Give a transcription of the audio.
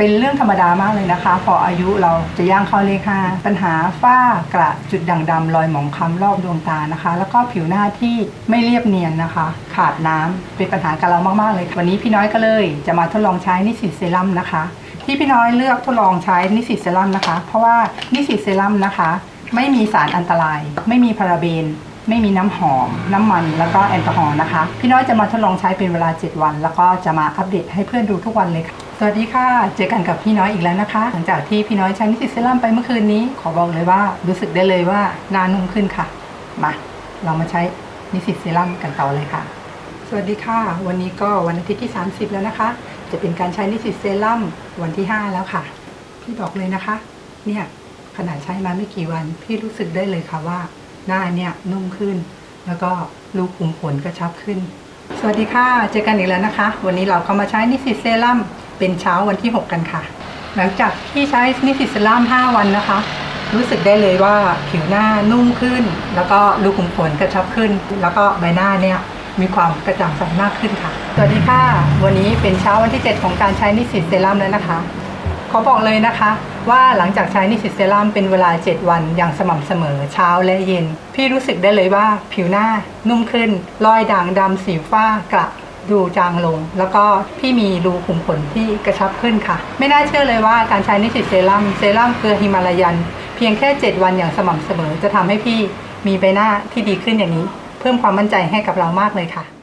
เป็นเรื่องธรรมดามากเลยนะคะ พออายุเราจะย่างเข้าเลขห้าปัญหาฝ้ากระจุดด่างดำรอยหมองคล้ำรอบดวงตานะคะ แล้วก็ผิวหน้าที่ไม่เรียบเนียนนะคะ ขาดน้ำเป็นปัญหากับเรามากๆเลย วันนี้พี่น้อยก็เลย จะมาทดลองใช้นิสิตเซรั่มนะคะ ที่พี่น้อยเลือกทดลองใช้นิสิตเซรั่มนะคะ เพราะว่านิสิตเซรั่มนะคะ ไม่มีสารอันตราย ไม่มีพาราเบนไม่มีน้ำหอม น้ำมัน แล้วก็แอลกอฮอล์นะคะ พี่น้อยจะมาทดลองใช้เป็นเวลา 7 วัน แล้วก็จะมาอัปเดตให้เพื่อนดูทุกวันเลยค่ะ สวัสดีค่ะ เจอกันกับพี่น้อยอีกแล้วนะคะ หลังจากที่พี่น้อยใช้นิสิตเซรั่มไปเมื่อคืนนี้ ขอบอกเลยว่ารู้สึกได้เลยว่าหน้านุ่มขึ้นค่ะ มาเรามาใช้นิสิตเซรั่มกันต่อเลยค่ะ สวัสดีค่ะ วันนี้ก็วันอาทิตย์ที่ 30 แล้วนะคะ จะเป็นการใช้นิสิตเซรั่มวันที่ 5 แล้วค่ะ พี่บอกเลยนะคะ เนี่ยขนาดใช้มาไม่กี่วัน พี่รู้สึกได้เลยค่ะว่า หน้าเนี่ยนุ่มขึ้น แล้วก็รูขุมขนกระชับขึ้น สวัสดีค่ะ เจอกันอีกแล้วนะคะ วันนี้เราก็มาใช้นิสิตเซรั่ม เป็นเช้าวันที่ 6 กันค่ะ หลังจากที่ใช้นิสิตเซรั่ม5 วันนะคะ รู้สึกได้เลยว่าผิวหน้านุ่มขึ้น แล้วก็รูขุมขนกระชับขึ้น แล้วก็ใบหน้าเนี่ยมีความกระจ่างใสมากขึ้นค่ะ สวัสดีค่ะ วันนี้เป็นเช้าวันที่ 7 ของการใช้นิสิตเซรั่มแล้วนะคะขอบอกเลยนะคะ ว่าหลังจากใช้นิสิตเซรั่มเป็นเวลา 7 วันอย่างสม่ำเสมอเช้าและเย็น พี่รู้สึกได้เลยว่าผิวหน้านุ่มขึ้น รอยด่างดำสีฟ้ากระ ดูจางลง แล้วก็พี่มีรูขุมขนที่กระชับขึ้นค่ะ ไม่น่าเชื่อเลยว่าการใช้นิสิตเซรั่มเซรั่มเกลือฮิมาลายัน เพียงแค่ 7 วันอย่างสม่ำเสมอ จะทำให้พี่มีใบหน้าที่ดีขึ้นอย่างนี้ เพิ่มความมั่นใจให้กับเรามากเลยค่ะ